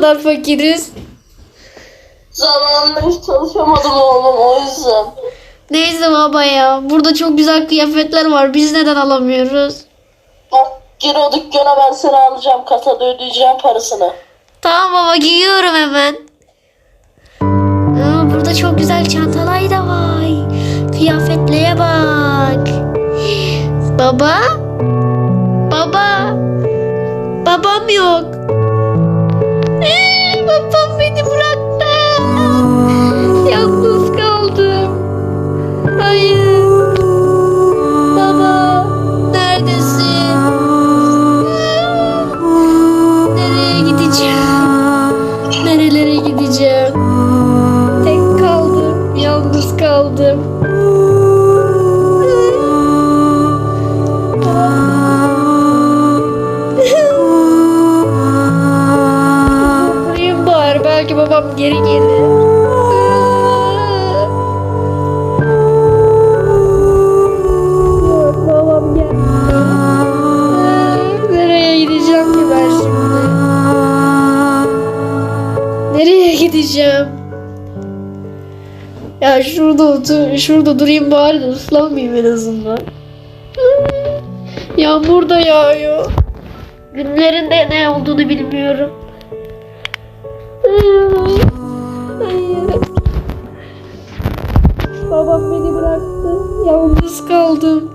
kadar fakiriz. Zamanında hiç çalışamadım oğlum o yüzden. Neyse baba ya. Burada çok güzel kıyafetler var. Biz neden alamıyoruz? Bak gir o dükkana ben seni alacağım kasada ödeyeceğim parasını. Tamam baba giyiyorum hemen. Aa, burada çok güzel çantalar da var. Kıyafetlere bak. Baba? Baba? Babam yok. Babam beni bıraktı. Yalnız kaldım. Hayır. Şurada otur, şurada durayım bari de ıslanmayayım en azından. Yağmur da yağıyor. Günlerinde ne olduğunu bilmiyorum. Babam beni bıraktı. Yalnız kaldım.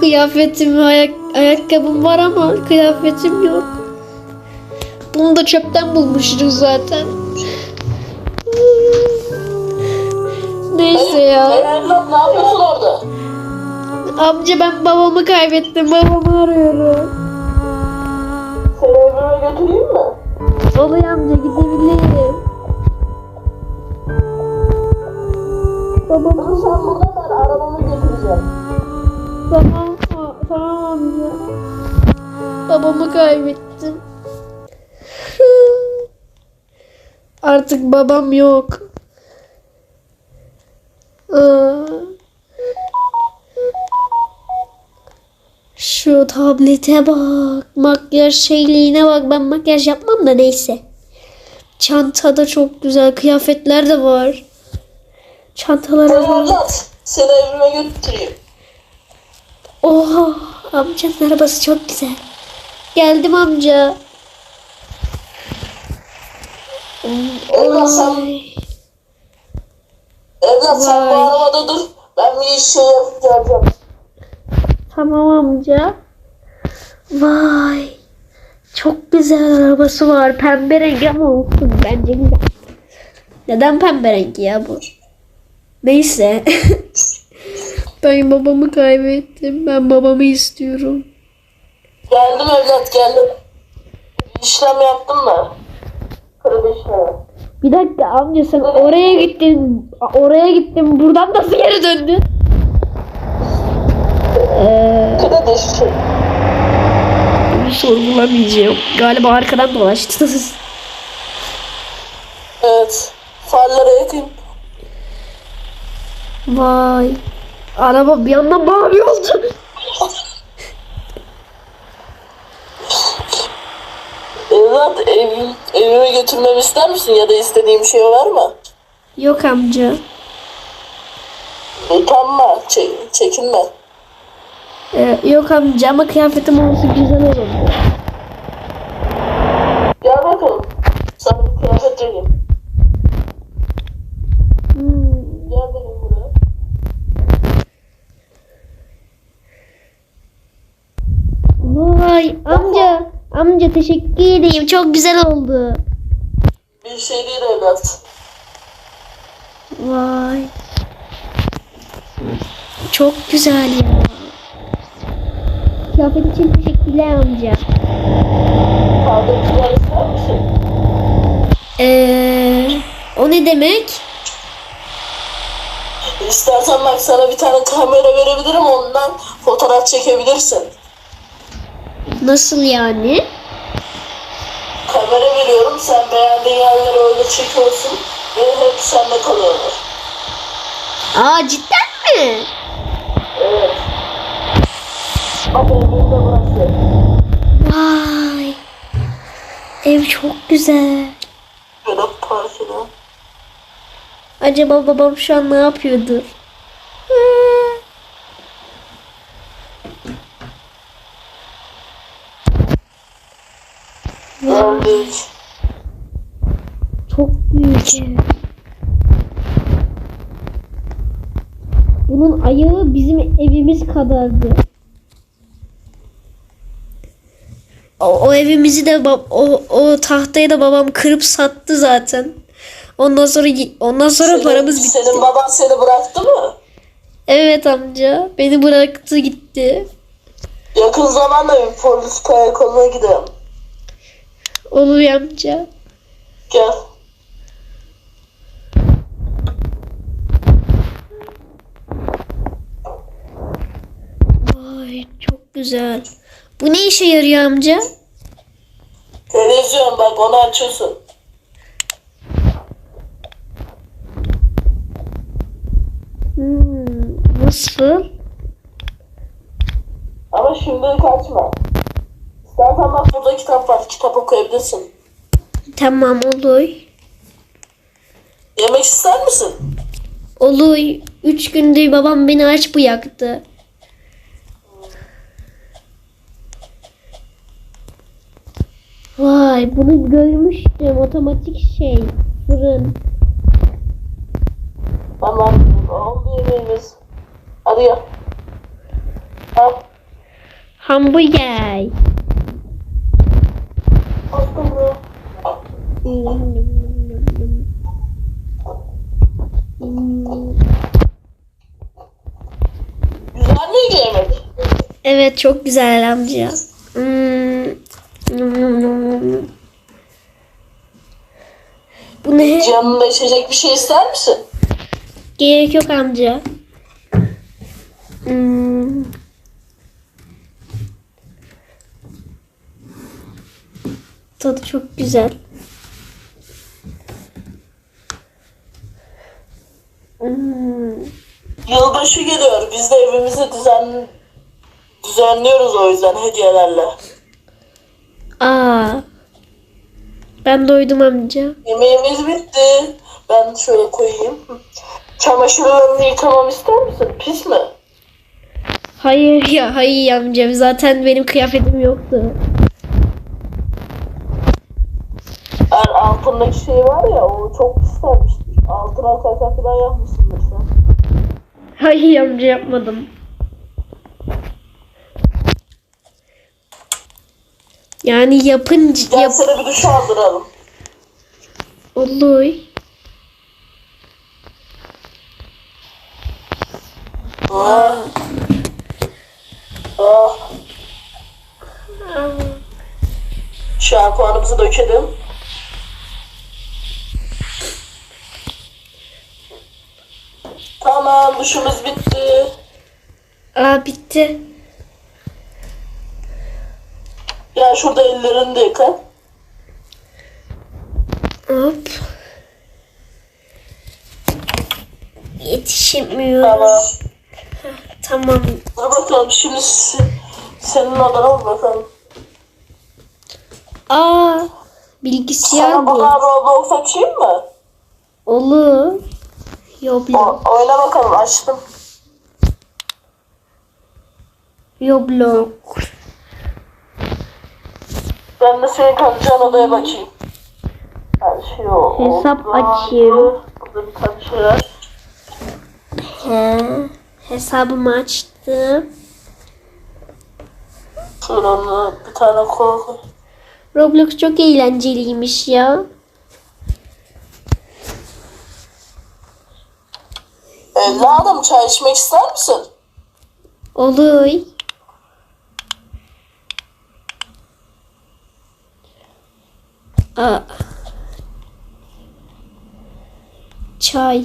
Kıyafetim, ayak, ayakkabım var ama kıyafetim yok. Bunu da çöpten bulmuştuk zaten. Neyse ya. Evlat ne yapıyorsun orada? Amca ben babamı kaybettim. Babamı arıyorum. Seni evime götüreyim mi? Olay amca gidebilirim. Babam Dur sen burada ben arabamı götüreceğim. tamam tamam amca. Babamı kaybettim. Artık babam yok. Aa. Şu tablete bak. Makyaj şeyliğine bak. Ben makyaj yapmam da neyse. Çantada çok güzel kıyafetler de var. Çantalara bak. evlat seni evime götüreyim. Oha amcanın arabası çok güzel. Geldim amca. Evlat evlat sen bu Vay. arabada dur. Ben bir şey yapacağım. Tamam amca. Vay. Çok güzel arabası var. Pembe rengi ama olsun bence güzel. Neden pembe rengi ya bu? Neyse. ben babamı kaybettim. Ben babamı istiyorum. Geldim evlat geldim. İşlem yaptım. Kredi işlemi. Bir dakika amca sen oraya gittin. Oraya gittin. Buradan nasıl geri döndün? İşlemi. bunu sorgulamayacağım. Galiba arkadan dolaştınız. Evet. Farlara yakın. Vay. Araba bir yandan mavi Evlat evim, evime götürmemi ister misin ya da istediğim şey var mı? Yok amca. Utanma, çek, çekinme. Ee, yok amca ama kıyafetim olsa güzel olur. Gel bakalım. Sana bir kıyafet vereyim. Hmm. Gel benim buraya. Vay amca. Teşekkür edeyim. Çok güzel oldu. Bir şey değil evlat. Vay. Çok güzel ya. Kıyafet için teşekkürler amca. Kahve ister misin? Ee, o ne demek? İstersen bak sana bir tane kamera verebilirim ondan fotoğraf çekebilirsin. Nasıl yani? Kamera veriyorum sen beğendiğin yerleri öyle çekiyorsun ve hep sende kalıyorlar. Aa cidden mi? Evet. Bak evimde burası. Vay. Ev çok güzel. Şöyle park edelim. Acaba babam şu an ne yapıyordur? Hı. Geldik. Çok büyük ev. Bunun ayağı bizim evimiz kadardı. O, o evimizi de o, o tahtayı da babam kırıp sattı zaten. Ondan sonra ondan sonra Senin- paramız bitti. Senin baban seni bıraktı mı? Evet amca beni bıraktı gitti. Yakın zamanda bir polis karakoluna gidelim. Olur ya amca. Gel. Vay çok güzel. Bu ne işe yarıyor amca? Televizyon bak onu açıyorsun. Hmm, nasıl? Ama şimdi kaçma. İstersen bak burada kitap var. Kitap okuyabilirsin. Tamam olur. Yemek ister misin? Olur. Üç gündür babam beni aç bıraktı. Vay bunu görmüştüm. Otomatik şey. Fırın. Tamam. Oldu yemeğimiz. Hadi gel. Al. Hamburger. Aşkım ya. Güzel miydi yemek? Evet çok güzel amca. Hmm. Bu ne? Canında içecek bir şey ister misin? Gerek yok amca. Hmm. Tadı çok güzel. Hmm. Yılbaşı geliyor. Biz de evimizi düzen düzenliyoruz o yüzden hediyelerle. Aa. Ben doydum amca. Yemeğimiz bitti. Ben şöyle koyayım. Çamaşırlarını yıkamamı ister misin? Pis mi? Hayır ya hayır amca. Zaten benim kıyafetim yoktu. Eğer altındaki şey var ya o çok pislenmiştir. Altına kaka falan yapmışsındır sen. Hayır amca yapmadım. Yani yapınca Gel yap seni bir duş aldıralım. olur. Ah. Ah. Şampuanımızı dökelim. Tamam duşumuz bitti. Aa bitti. Ya şurada ellerini de yıka. Hop. Yetişemiyor. Tamam. Tamam. Dur bakalım şimdi se- senin odana mı bakalım. Aa bilgisayar Sana bu. bana Roblox açayım mı? Olur. Yoblo. O, oyna bakalım açtım. Yoblo. Ben de senin kalacağın odaya bakayım. Her şey o. Hesap oldu. açayım. Burada bir tane şey var. He. Hesabımı açtım. Onu bir tane koy. Roblox çok eğlenceliymiş ya. Evladım çay içmek ister misin? Olur. Aa. Çay.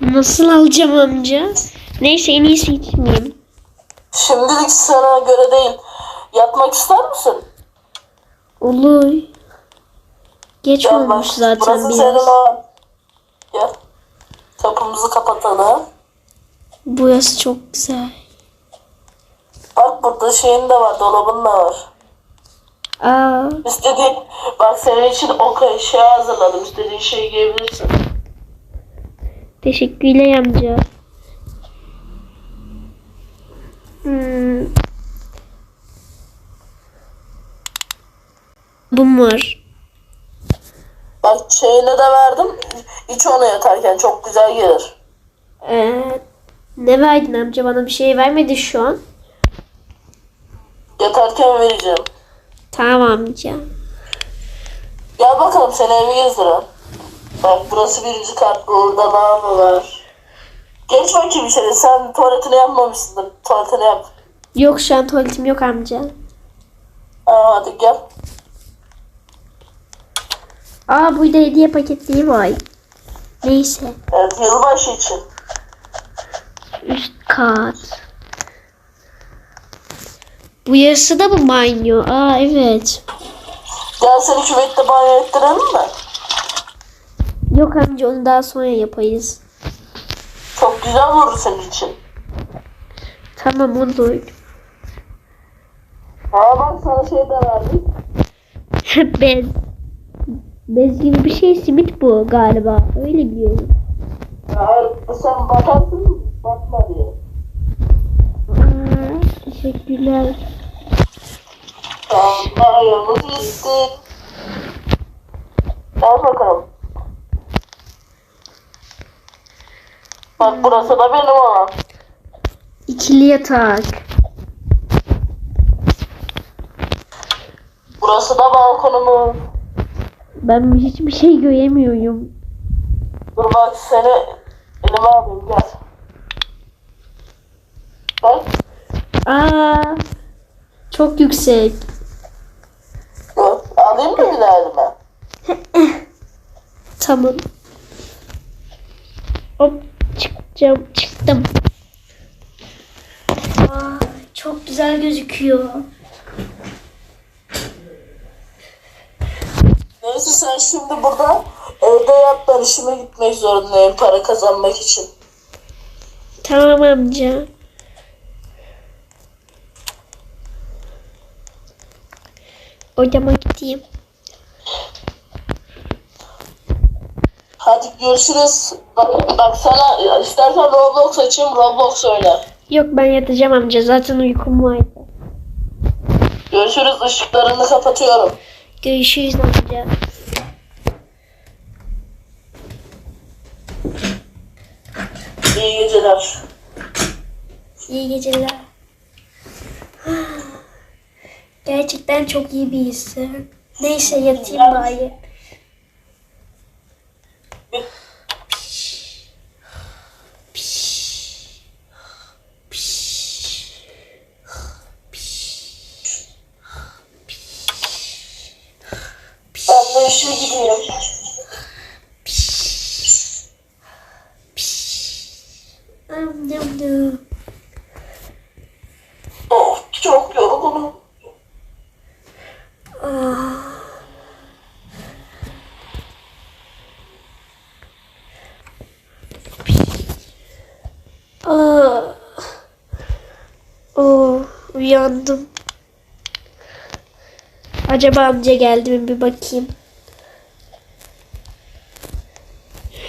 Nasıl alacağım amca? Neyse en iyisi içmeyeyim. Şimdilik sana göre değil. Yatmak ister misin? Olur. Geç Gel bak. olmuş zaten Burası biraz. senin odan. Gel. Kapımızı kapatalım. Burası çok güzel. Bak bak burada şeyin de var, dolabın da var. Aa, İstediğin, bak senin için o şey hazırladım. İstediğin şeyi giyebilirsin. teşekkürler amca. Hmm. Bum var. Bak şeyini de verdim. İç onu yatarken çok güzel gelir. Ee, ne verdin amca bana bir şey vermedi şu an. Yatarken vereceğim. Tamam amca. Gel bakalım seni evi gezdirelim. Bak burası birinci kat. Burada lavabo var. Geç bakayım içeri. Sen tuvaletini yapmamışsındır. Tuvaletini yap. Yok şu an tuvaletim yok amca. Ha, hadi gel. Aa burada hediye paketleri var. Neyse. Evet yılbaşı için. Üst kat. Bu yarısı da mı banyo? Aa evet. Gel seni küvette banyo ettirelim mi? Yok amca onu daha sonra yaparız. Çok güzel olur senin için. Tamam olur. Ha bak sana şey de verdik. Bez. Bez gibi bir şey simit bu galiba. Öyle biliyorum. Ya, sen bakarsın mı? Bakma diye. Aa, teşekkürler. Tamam ayağımız gitti. Gel bakalım. Bak burası da benim alan. İkili yatak. Burası da balkonumuz. Ben hiçbir şey göremiyorum. Dur bak seni elime alayım gel. Bak. Aa, çok yüksek. Dur. Alayım mı daha elime? Tamam. Hop çıkacağım. Çıktım. Aa, çok güzel gözüküyor. Sen şimdi burada evde yat ben işime gitmek zorundayım para kazanmak için. Tamam amca. Odama gideyim. Hadi görüşürüz. Bak, bak sana istersen Roblox açayım Roblox oyna. Yok ben yatacağım amca. Zaten uykum vardı. Görüşürüz ışıklarını kapatıyorum. Görüşürüz amca. İyi geceler. İyi geceler. Gerçekten çok iyi bir hissi. Neyse yatayım bari. Ben de işe gideyim. Of çok yorgunum. Aa. Oh, uyandım. Acaba amca geldi mi bir bakayım.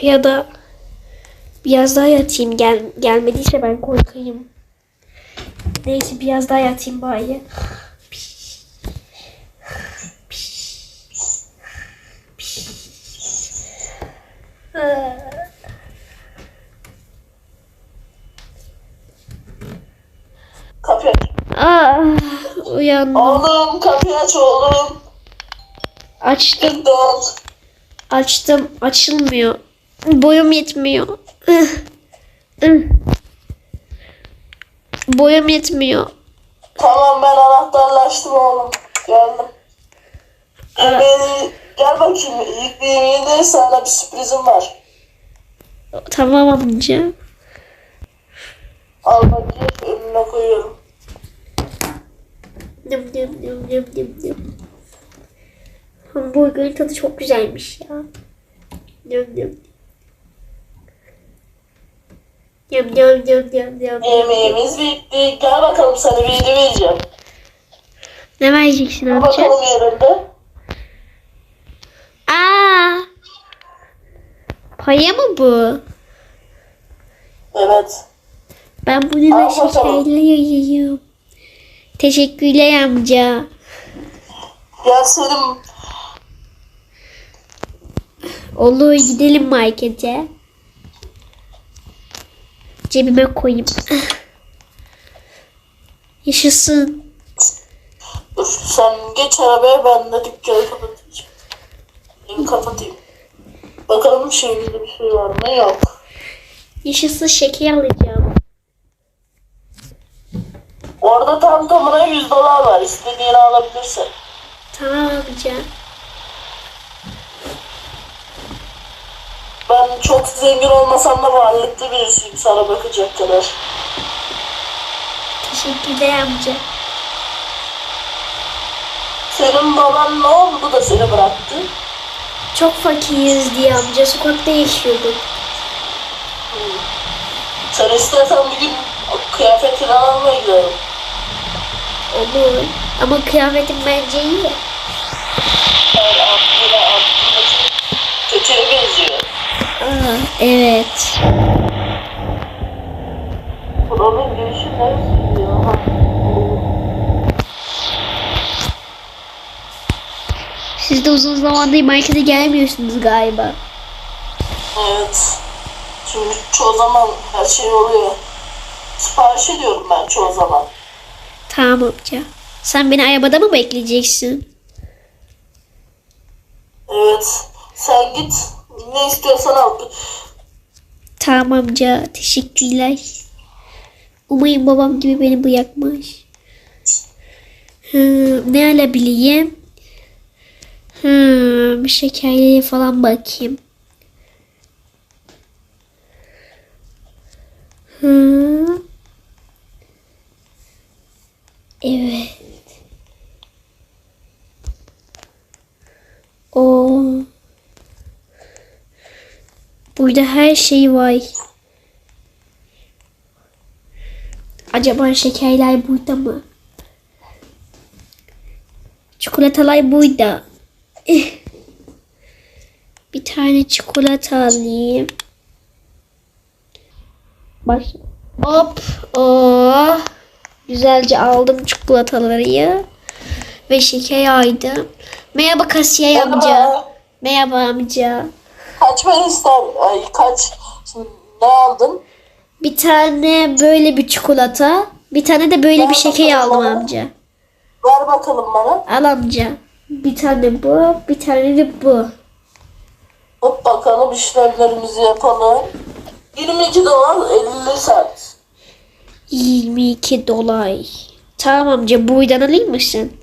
Ya da biraz daha yatayım. Gel, gelmediyse ben korkayım. Neyse biraz daha yatayım bari. Aa. Kapıyı aç. Aa, uyandım. Oğlum kapıyı aç oğlum. Açtım. Açtım. Açılmıyor. Boyum yetmiyor. Boyum yetmiyor. Tamam ben anahtarlaştım oğlum. Geldim. Yemeğini gel bakayım. İlk bir yemeğinde sana bir sürprizim var. Tamam amca. Al bakayım önüne koyuyorum. Nım nım nım nım nım nım. Hamburgerin tadı çok güzelmiş ya. Nım nım. Yam yam yam yam yam. Yemeğimiz bitti. Gel bakalım sana bir hediye vereceğim. Ne vereceksin amca? bakalım yerinde. Aa! Paya mı bu? Evet. Ben Al bakalım. şekerle yiyeyim. Teşekkürler amca. Gel senin Olur gidelim markete. Cebime koyayım. Yaşasın. Dur sen geç arabaya ben de dükkanı kapatayım. Evi kapatayım. Bakalım şeyinde bir şey var mı? Yok. Yaşasın şeker alacağım. Orada tam tamına 100 dolar var. İstediğini alabilirsin. Tamam amca. Ben çok zengin olmasam da varlıklı birisiyim sana bakacak kadar. Teşekkürler amca. Senin baban ne oldu da seni bıraktı? Çok fakiriz diye amca sokakta yaşıyorduk. Sen istersen bir gün kıyafetini almaya gidelim. Olur. Ama kıyafetim bence iyi. Yani aklına aklına kötüye benziyor. Aa, evet. Buranın girişi neresi? Ha. Siz de uzun zamandır markete gelmiyorsunuz galiba. Evet. Çünkü çoğu zaman her şey oluyor. Sipariş ediyorum ben çoğu zaman. Tamam amca. Sen beni arabada mı bekleyeceksin? Evet. Sen git. Ne istiyorsan al. Tamam amca. Teşekkürler. Umarım babam gibi beni bırakmaz. Hmm, ne alabileyim? Hmm, şekerliğe falan bakayım. Hmm. Evet. O. Burada her şey var. Acaba şekerler burada mı? Çikolatalar burada. Eh. Bir tane çikolata alayım. Baş. Hop. Oh. Güzelce aldım çikolataları. Ve şeker aydım. Merhaba kasiyer amca. Merhaba. Merhaba amca. Kaç ben ister? Ay kaç? Şimdi ne aldın? Bir tane böyle bir çikolata. Bir tane de böyle bir şeker aldım amca. Ver bakalım bana. Al amca. Bir tane bu, bir tane de bu. Hop bakalım işlemlerimizi yapalım. 22 dolar 50 sent. 22 dolar. Tamam amca buradan alayım mısın?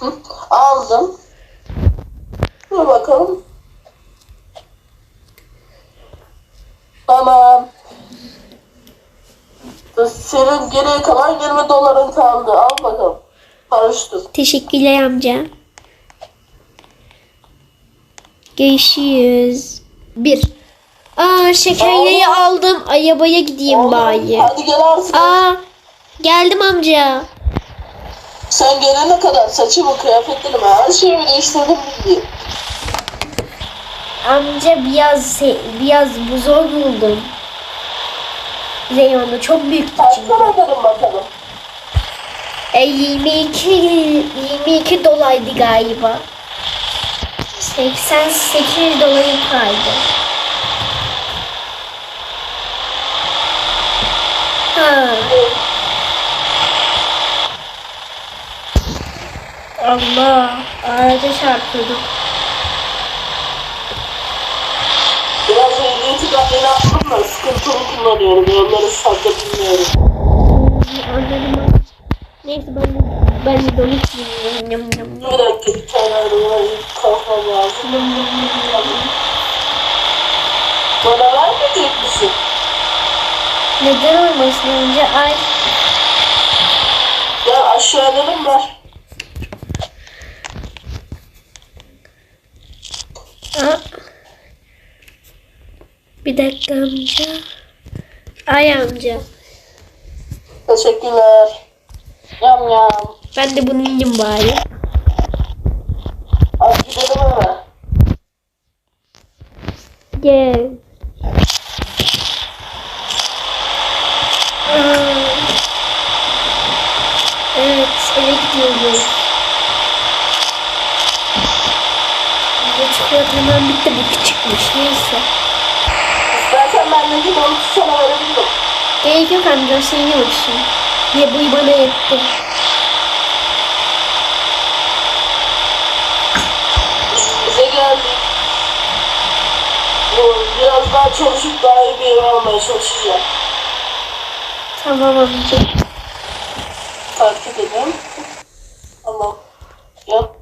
Hı, aldım. Dur bakalım. Tamam. Senin geriye kalan 20 doların kaldı. Al bakalım. Karıştır. Teşekkürler amca. Görüşürüz. Bir. Aa şekerleri aldım. Arabaya gideyim Oğlum, bari. Hadi gel artık. Aa geldim amca. Sen gelene kadar saçımı, kıyafetlerimi, her şeyimi değiştirdim bildiğin. Amca biraz biraz bu zor buldum. Reyonu çok büyük Kaç para ödedin bakalım? E, 22 22 dolaydı galiba. 88 dolayı kaldı. Ha. Allah, ağaca çarpıyorduk. Biraz ehliyeti ben yeni aldım da sıkıntılı kullanıyorum. Yolları fazla bilmiyorum. Anladım. Neyse ben ben de onu bilmiyorum. Bir dakika bir tane arabaya kalkmam lazım. Bana vermeyecek misin? Neden olmasın önce ay Gel aşağı inelim ver. Bir dakika amca. Ay amca. Teşekkürler. Yam yam. Ben de bunu yiyeyim bari. Hadi gidelim eve. Gel. Aa. Evet, eve gidiyoruz. Çikolata hemen bitti. Bu küçükmüş. Neyse. Gidip onu sana verebilirim. Gerek yok amca. Sen yiyorsun. Ye bu bana yetti. Bize geldik. Biraz daha çalışıp daha iyi bir ev almaya çalışacağım. Tamam amca. Takip edin. Tamam. Yap.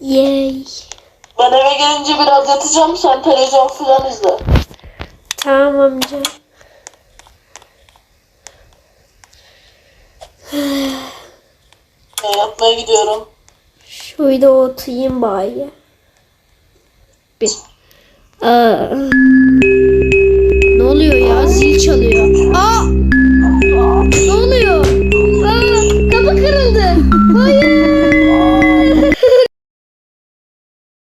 Yay. Ben eve gelince biraz yatacağım. Sen televizyon falan izle. Tamam amca. Ben yatmaya gidiyorum. Şurada oturayım bari. Bir. Aa. Ne oluyor ya? Zil çalıyor. Aa! Ne oluyor? Aa! Kapı kırıldı.